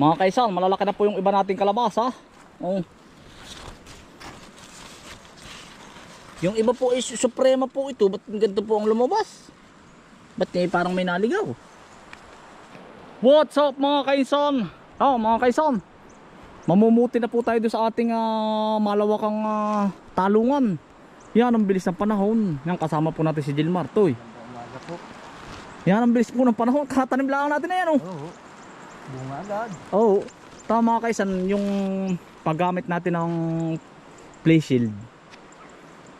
Mga kaisan, malalaki na po yung iba nating kalabasa. Oh. Yung iba po is suprema po ito. Ba't ganito po ang lumabas? Ba't eh, parang may naligaw? What's up mga kaisan? Oh, mga kaisan. Mamumuti na po tayo doon sa ating ah, malawakang ah, talungan. Yan ang bilis ng panahon. Yan kasama po natin si Gilmar. Toy. Yan ang bilis po ng panahon. Katanim lang natin na yan oh. Oo. Bunga agad. Oo. Tama mga kaisan yung paggamit natin ng play shield.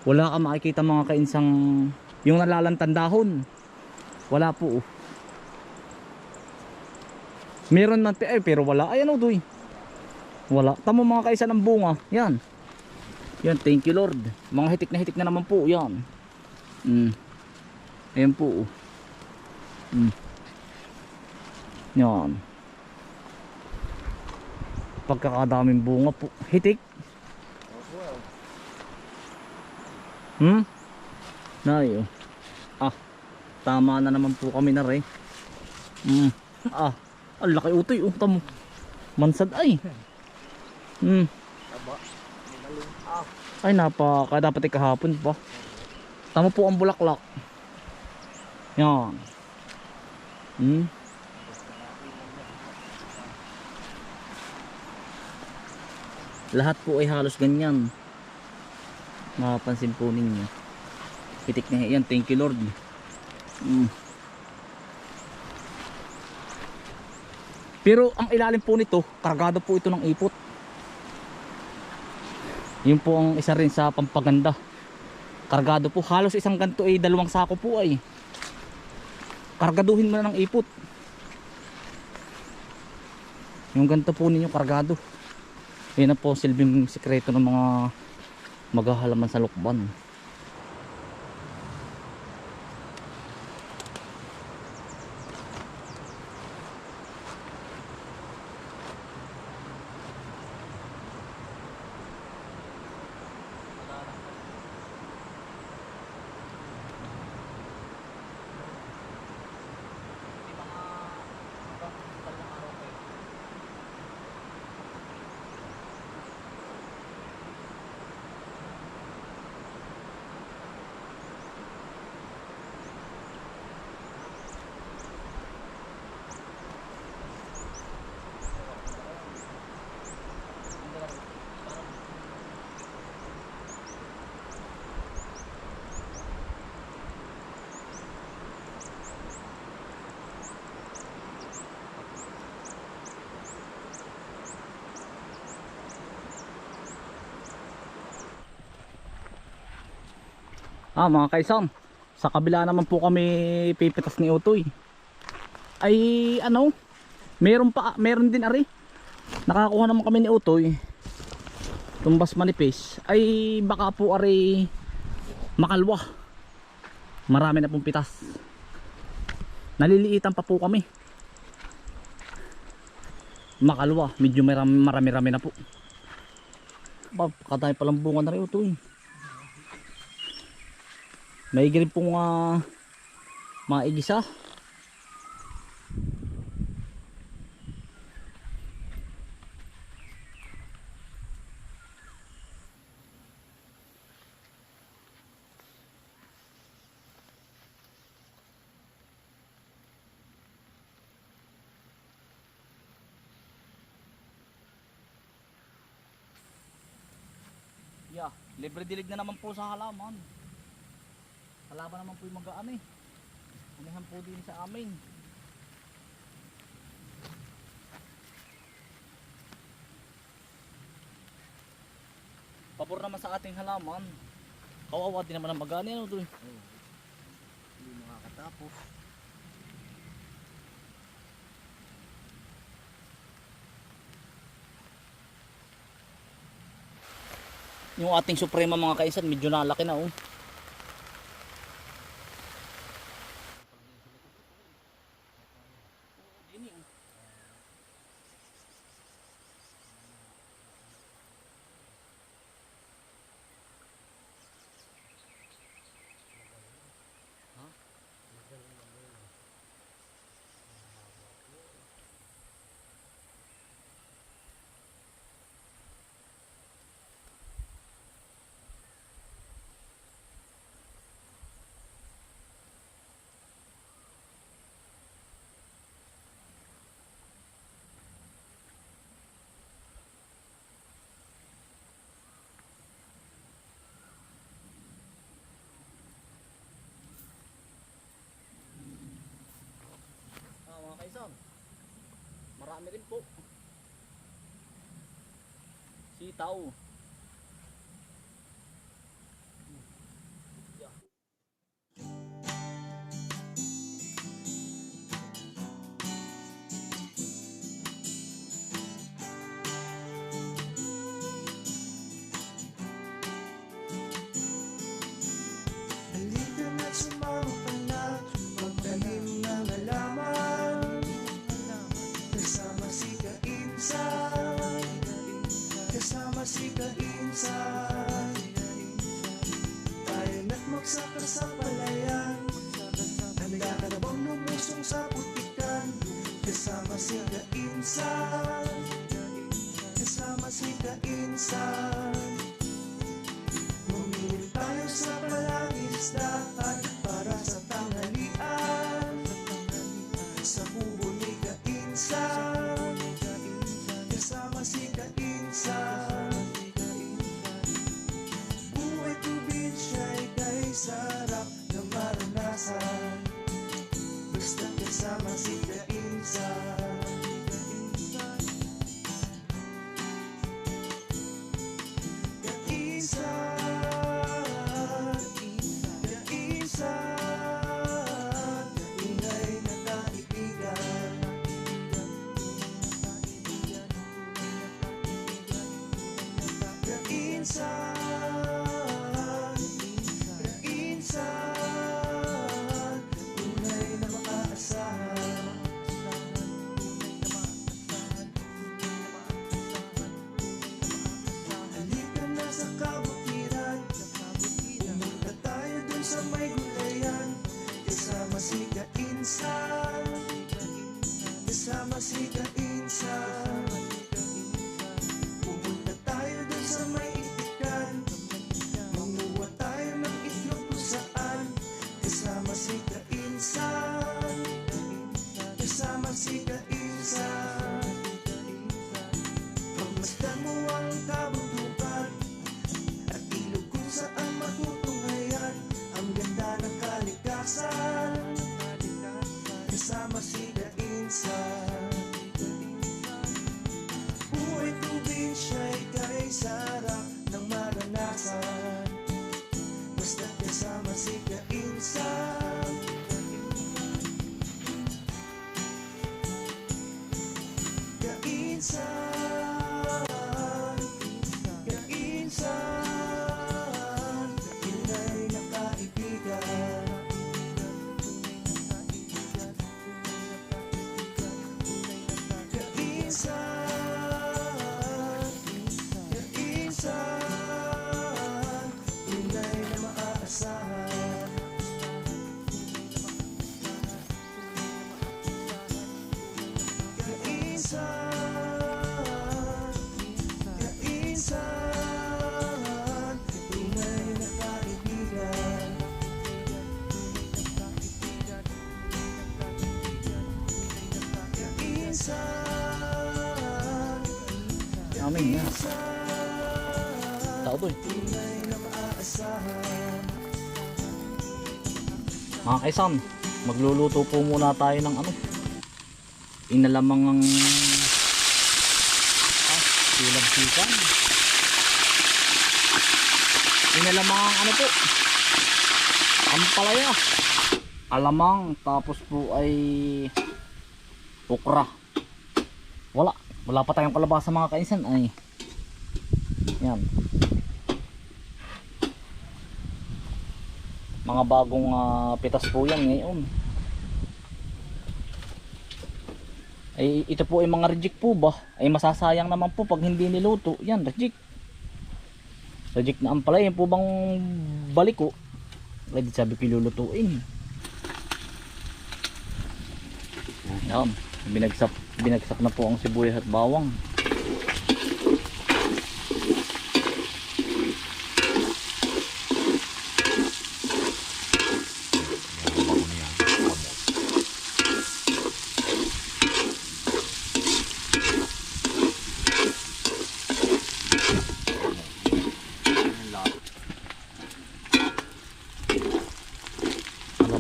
Wala ka makikita mga kainsang yung nalalantang dahon. Wala po. oh. Meron man eh, pero wala. Ayan o doy. Wala. Tamo mga kaisan ng bunga. Yan. Yan, thank you Lord. Mga hitik na hitik na naman po. Yan. Mm. Ayan po. oh. Mm. Yan pagkakadaming bunga po. Hitik. Hmm? Nay, oh. Ah, tama na naman po kami na rin. Hmm. Ah, ang laki utoy. Oh, tamo. Mansad ay. Hmm. Ay, napaka dapat ay kahapon pa. Tama po ang bulaklak. Yan. Hmm. Lahat po ay halos ganyan. Mapapansin po ninyo. Pitik na yan. Thank you Lord. Mm. Pero ang ilalim po nito, kargado po ito ng ipot. Yun po ang isa rin sa pampaganda. Kargado po. Halos isang ganto ay dalawang sako po ay. Kargaduhin mo na ng ipot. Yung ganito po ninyo kargado. Yan na po silbing sekreto ng mga maghahalaman sa lukban. Ah, mga kaisam, sa kabila naman po kami pipitas ni Utoy. Ay ano, meron pa, meron din ari. Nakakuha naman kami ni Utoy. Tumbas manipis. Ay baka po ari makalwa. Marami na pong pitas. Naliliitan pa po kami. Makalwa, medyo marami-rami na po. Kadami palang bunga na rin Utoy. May rin pong uh, maigisa. Yeah, libre dilig na naman po sa halaman. Kalaban naman po yung magaan eh. Unahan po din sa amin. Pabor naman sa ating halaman. Kawawa din naman ang magaan eh. Ano, doy? Hindi makakatapos. Yung ating suprema mga kaisan, medyo nalaki na oh. Kaisan. Marami rin po. Sitaw. Kainsan Kaisan, Kainsan Amin nga. Tao to eh. Na Mga kaisan, magluluto po muna tayo ng ano. Inalamang ang ah, silab sikan. Inalamang ang ano po. Ang palaya. Alamang tapos po ay okra. Wala. Pa tayong kalabasa mga kaisan ay. Yan. Mga bagong ah, pitas po yan ngayon. Ay ito po ay mga reject po ba? Ay masasayang naman po pag hindi niluto. Yan, reject. Reject na ang palay. Yan po bang balik ko? Ay di sabi ko lulutuin. Yan. Binagsak, binagsak na po ang sibuyas at bawang.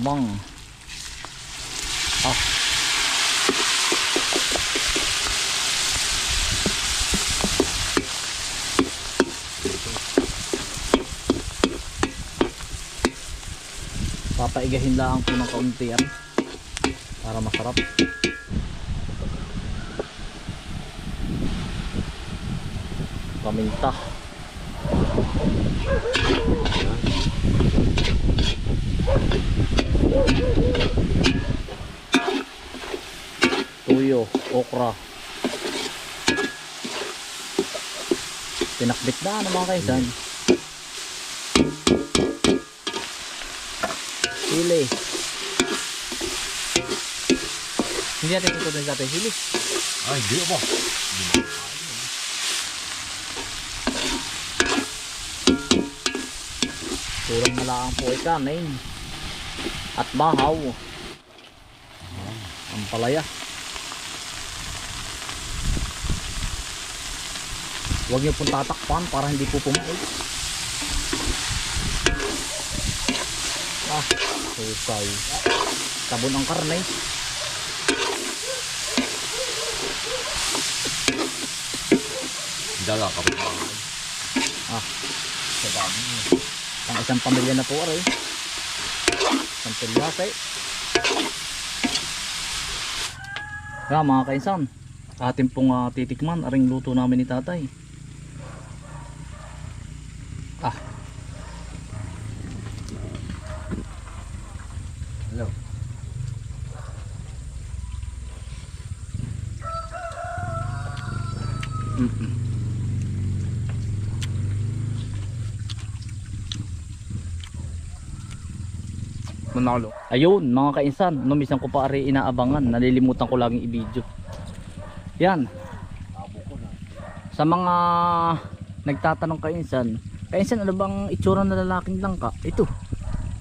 Alamang. Ah. Papaigahin lang po ng kaunti yan. Para masarap. Paminta. Tuyo, okra. Pinakbit na ano mga kaisan sili hindi natin tutunan sa atin sili Ay, di ba? Kurang na lang po ay kanin. At bahaw. Ang palaya. Huwag niyo pong tatakpan para hindi po pumain. Ah, husay. Sabon ang karne. Dala ka pa. Ah, Sa dami niya. pang isang pamilya na po aray. Isang pilyate. Kaya mga kainsan, atin pong ah, titikman, aring luto namin ni tatay. Manalo. Ayun, mga kainsan, no, minsan ko pa rin inaabangan, nalilimutan ko laging i-video. Yan. Sa mga nagtatanong kainsan, kainsan ano bang itsura ng lalaking langka? Ito.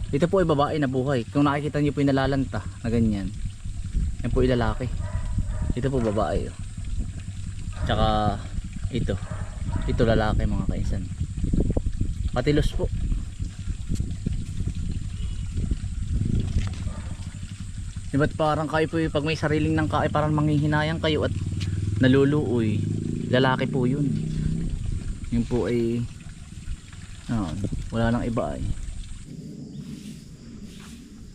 Ito po ay babae na buhay. Kung nakikita niyo po yung nalalanta na ganyan. Yan po yung lalaki. Ito po babae. oh. Tsaka ito. Ito lalaki mga kainsan. Patilos po. Di ba't parang kayo po yung pag may sariling nangka ay parang manghihinayang kayo at naluluoy. Lalaki po yun. Yun po ay ah, wala nang iba ay.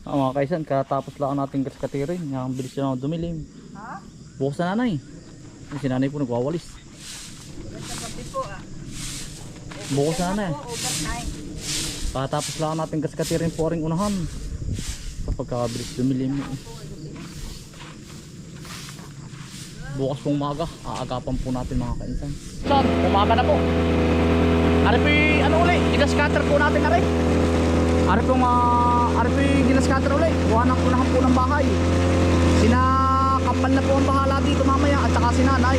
Ah, mga kaisan, katapos lang natin kaskatirin. Ang bilis na dumilim. Ha? Bukas na nanay. Yung si nanay po nagwawalis. Po. Bukas na nanay. Po, overnight. Katapos lang natin kaskatirin po rin unahan. Pagkakabilis dumilim. eh. Bukas pong umaga, aagapan po natin mga kainsan. Son, umaga na po. Ari po yung, ano uli, ginascatter po natin ari. Ari po mga, ari po yung ginascatter uli. Buha ng unahan po ng bahay. Sina kapal na po ang bahala dito mamaya at saka si nanay.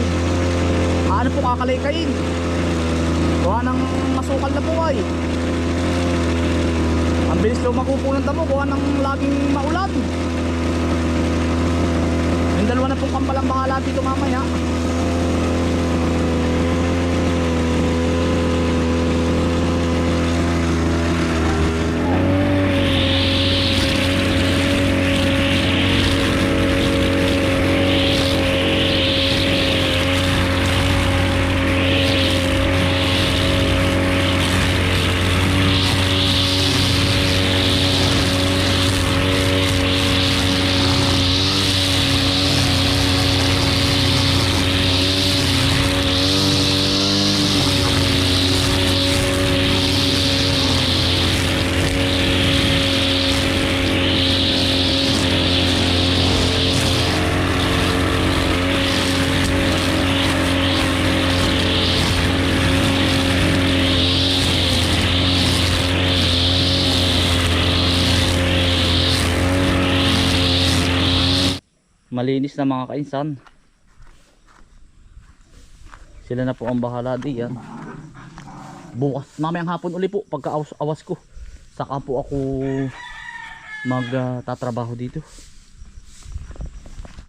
Ano po kakalikayin. Buha ng masukal na po ay. Ang bilis lumako po ng damo, kuha ng laging maulan. Yung dalawa na pong kampalang bahala dito mamaya. Malinis na mga kainsan. Sila na po ang bahala diyan. Bukas, mamayang hapon uli po pagka awas, awas ko. Saka po ako magtatrabaho dito.